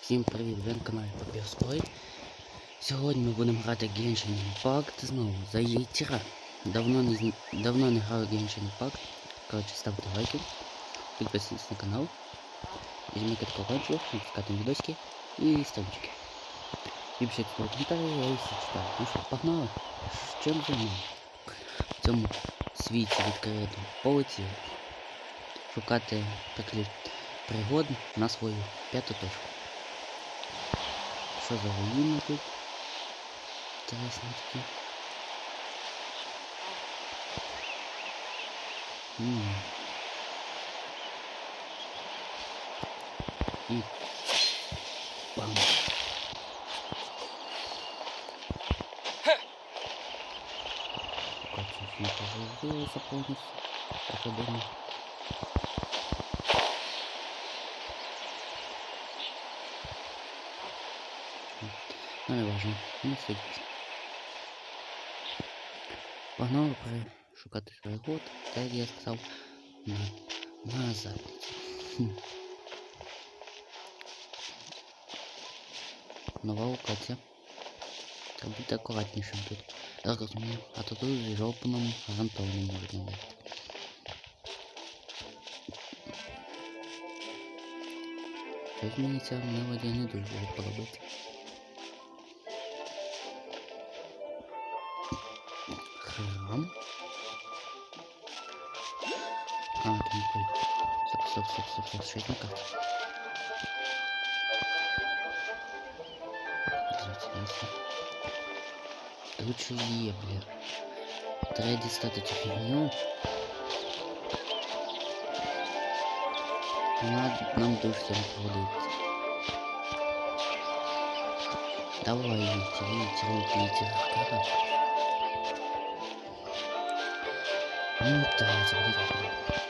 Всім привіт, ви на каналі Папірсплей. Сьогодні ми будемо грати Genshin Impact знову за яйцера. Давно не, зн- давно не грав Genshin Impact. Коротше, ставте лайки, підписуйтесь на канал, візьміть колокольчик, натискайте на відосики і ставочки. І пишіть свої коментарі, я їх всі читаю. Ну що, погнали? З чим займаємо? В цьому світі відкритому полиці шукати такі пригод на свою п'яту точку. Що за руїни тут? Інтересно такі. М. І бам. Как чуть не погрузилось полностью. Так Ну, не важно. Не суть. Погнали шукати пригод, так як я сказав, на, на запад. Хм. Нова локація. Треба бути акуратнішим тут. Я розумію, а то тут з жопном гарантовано можна ловити. Щось мені ця мелодія не дуже подобається. А, там той. Стоп, стоп, стоп, стоп, стоп, що на карті? Звідси. Тут що є, бля. Треба дістати цю фігню. Нам, нам дуже сильно пригодиться. Давай, Витя, Витя, Витя, Витя, Ну да, забыл.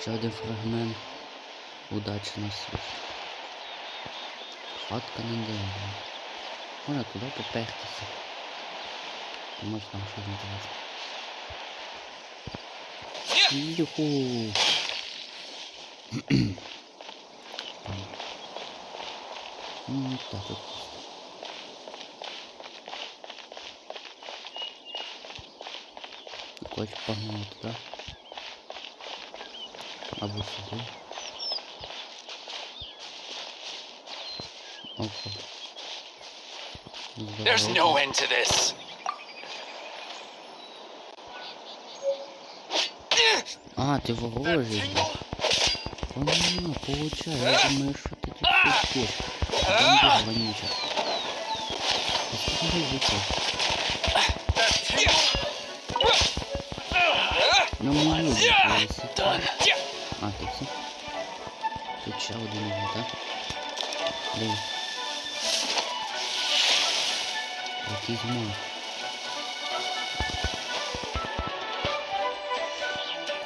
Ще один фрагмент. Удачі на світ. Хатка не дерева. Можна туди попертися. Може там щось інтересне. Юху. Ну, так тут. Хочешь погнал туда? Або сюди. Опа. There's Здорово. no end to this. А, ты ворожий. Понятно, получай. Я думаю, что ты тут все успеешь. Бомба вонюча. Посмотри, життя. Ну, мені здається. Done. А, тут все. Тут ще один є, так? Де? Якийсь мой.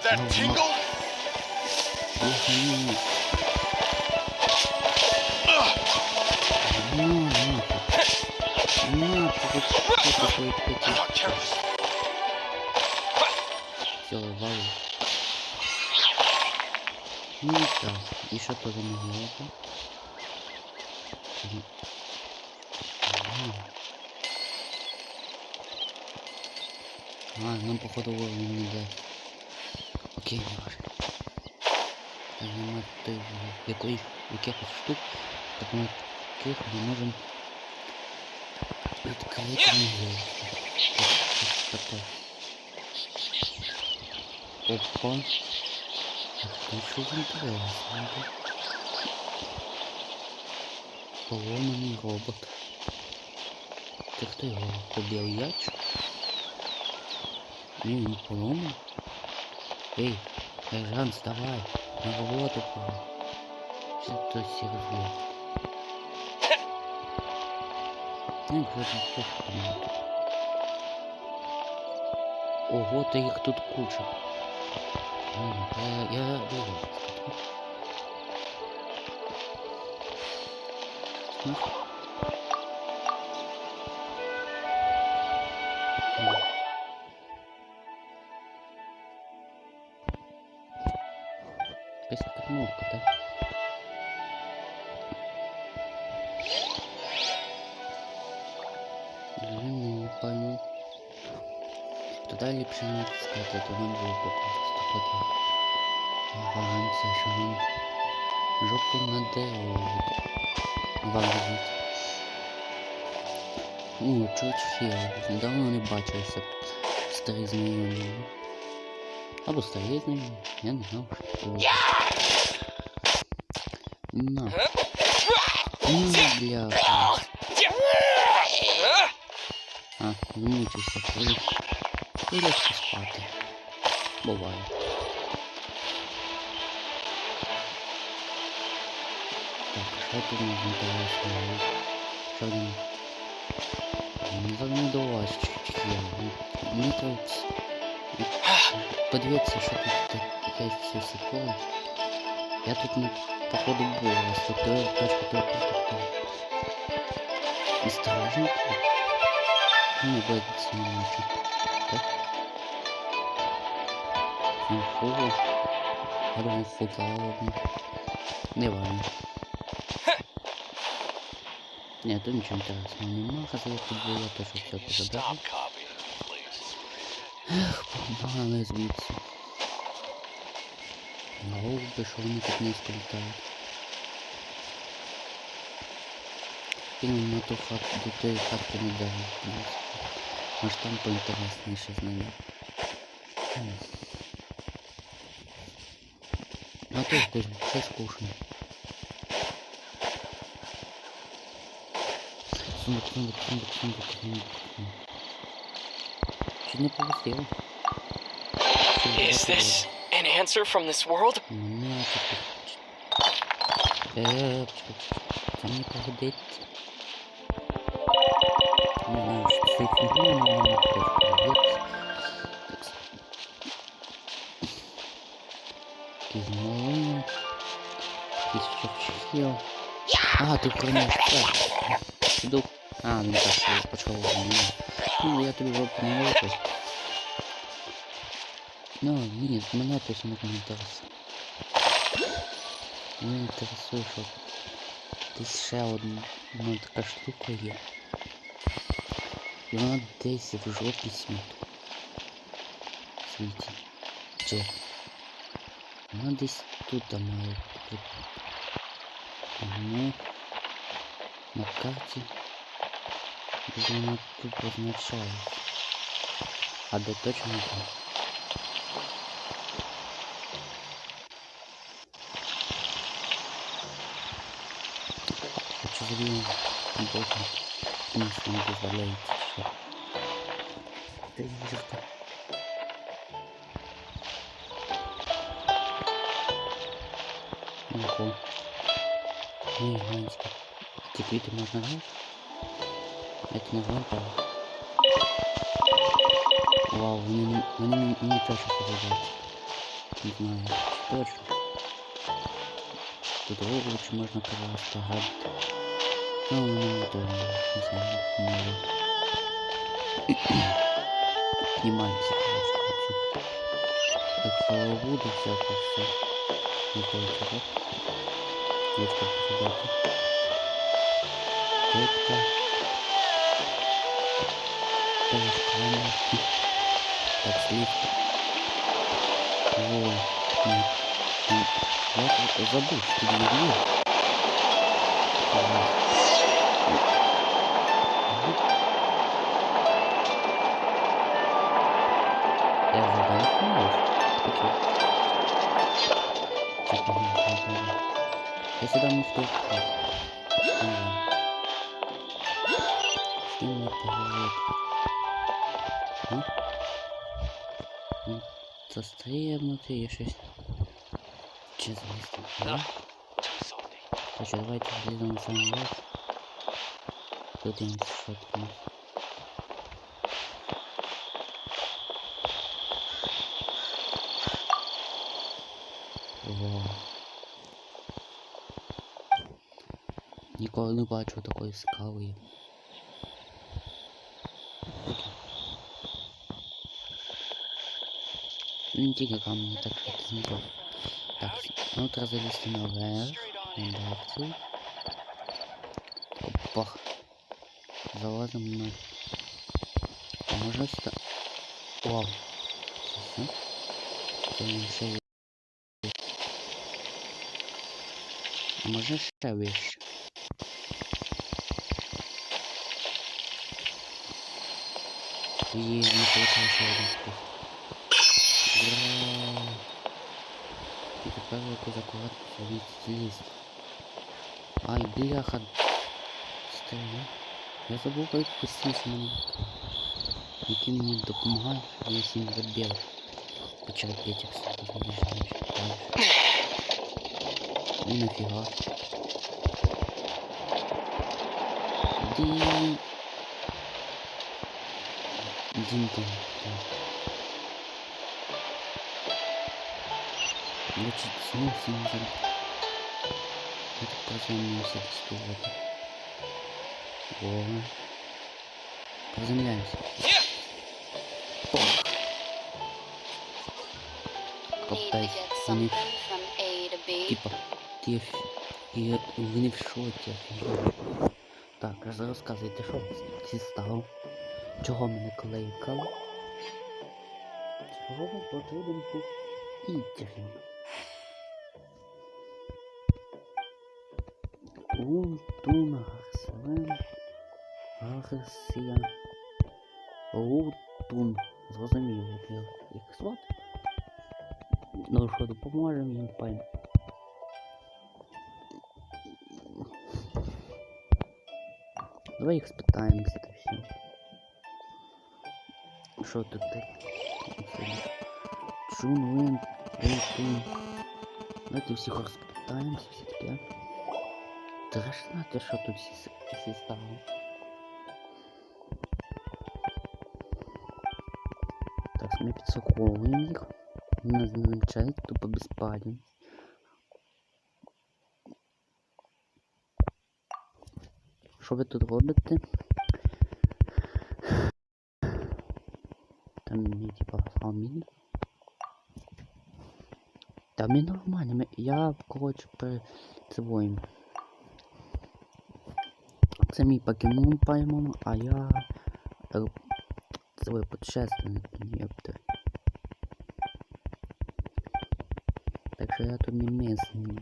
That Oh, tingle? Ох, ні. На, на. На, ты такой пяти. Oh, careless. Все, валу. Ну и так. Тоже могило там? Чи- Ага. А, нам походу уровень не даст. Окей, не нема той якоїсь якихось штук, так ми яких ми можемо відкрити могилу. Опа. Щось інтересне. Поломаний робот. Ти хто його побив яч? Ні, він поломаний. Ей, Эй, вставай. На работу пора. Что то сервер? Ну, вроде тоже там. Ого, то їх тут куча. Я, я вижу. Ну. М. Якась кнопка, так? Длинную пойму. Туда ліпше не тискати, то нам було попасти. Ага, це що нам жопу на дерево валить. О, чуть філ. Давно не бачився старий знайомий. Або старий знайомий, я не знав, що було. На. На, бляха. А, коли Придеться спати. Буває. Так, що тут у нас інтересного? Що один? Ну, так не до вас чуть є. Мені треба подивитися, що тут так- якесь все сікоє. Я тут не походу був, у вас тут три точка три точка І стражник. Ну, буде це не можу. Так? Фу, я думаю, фута ладно. Не важно. Нет, тут ничего интересного нема, хотя я тут было то, что все позабрал. Stop copying, please. Эх, погнали звідси. Голуби, що вони тут низько літають. Кинув на ту хату, до тої хатки не дали. Може там поінтересніше з ними. Хм. А то якось все скучно. Сундук, сундук, сундук, сундук, сундук. сундук. Чуть не повисіло. Is this an answer from this world? Мене тут... Е, це не погодиться. Не знаю, що це фігня, але мені теж погодиться. Якийсь малин. Якийсь човчхіл. А, ти храниш так. Іду. А, він так собі почав мене. Ну, я тобі вже помилку. Ну, ні, мене точно не інтересує. Мене інтересує, що десь ще одна ну, така штука є. І вона десь в жопі світу. Світі. Чи? Вона десь тут там має бути. Тому на карті десь вона тут позначає. А де точно не знаю. Хочу зрію боком. Тому що не дозволяється ще. Та й зірка. Ого. Ні, гляньте. Ці квіти можна грати? Это не лампа. Вау, вони, не- вони мені, мені теж подобаються. Не знаю, чи точно. Тут овочі можна класти, гадити. Ну, вони не думаю, не знаю, не Знімаємося, коротше, хочу. Як халавуду всяку все. Не знаю, чого. Дітка посидати. Тетка. Телефон. Так, слівка. Во. Ні. Ні. Я забув, що тут є. Ага. Я заданкнулась. Окей. Так, ага, ага, ага. Я сюда не ним не поговорить. А? М? застрибнути і щось. Чи залізти? No, too salty. Короче, давайте зайдемо на самий верх. Подивимось, що тут у нас. Вау. Ніколи не бачив такої скали. Він тільки камінь, так що це не то. Так, ну треба залізти наверх. Редакції. Опах. Залазимо на... А можна ста... Вау. Це все? Це він ще є. А можна ще вище? І не получаю ще один спуск. Ура! І тепер якось акуратно собі злізти. Ай, бляха. Стріляй. Я забув як постійно мене. Який мені допомагає, щоб я всім забіг. Почав п'ять І нафіга. Дін. Дін там. Значит, снова Значить, знов сім'я. Это приземлюємося до воду. Вова. Приземляємося. Капець, вони... Типа, ти... І не в шоці. Так, розказуйте, що стал. Чего Чого мене Чего Чого потрібен був інтерв'ю? Унтун Гарсен Гарсія Лутун. Зрозумів, як його їх звати. Ну що, допоможемо їм пані. Давай їх спитаємося та все. Що тут таке? Чун, Вин, Рейтун. Давайте всіх розпитаємося, все таке. Ж знати, що тут всі, всі стали. Так, ми підсуховуємо їх. Назначають тупо безпадність. Що ви тут робите? Там мені типа фаміль. Та мені нормально, я коротше при цивоїм. Це мій покемон поймом, а я е, цивой путешественник, єпте. Так що я тут не місний.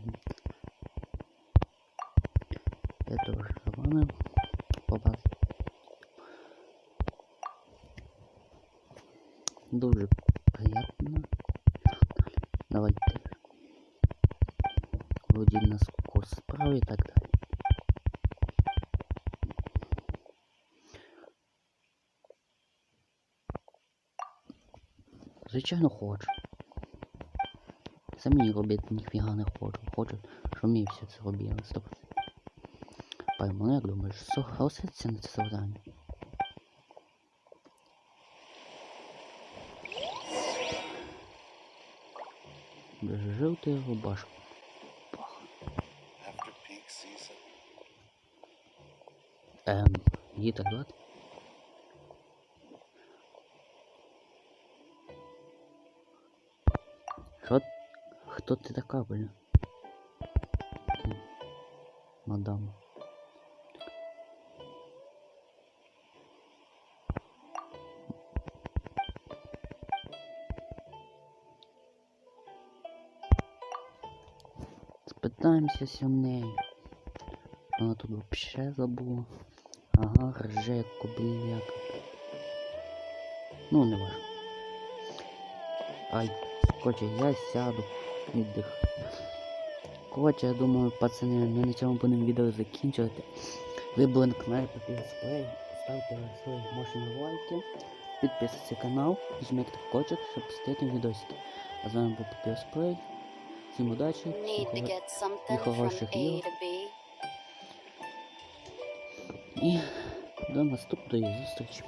Я тоже з вами попав. Дуже Звичайно хочу. Самі робити ніфіга не хочу. Хочу, щоб ми все це робили. Стоп. Пойму, ну як думаєш, согласиться на це завдання? Жовтий рубашка. After peak season, Ем, її так звати? Кто ты такая, блин? Мадам. Спытаемся з нею. Вона тут вообще забула. Ага, рже як. Ну, не важно. Ай короче, я сяду. Віддих. Короче, я думаю, пацани, ми на цьому будемо відео закінчувати. Ви були на каналі Display. Ставте свої мощні лайки. підписуйтесь на канал, жміть колокольчик, щоб постійти відосики. А з вами був Папіосплей. Всім удачі, get хороших ігор. і до наступної зустрічі.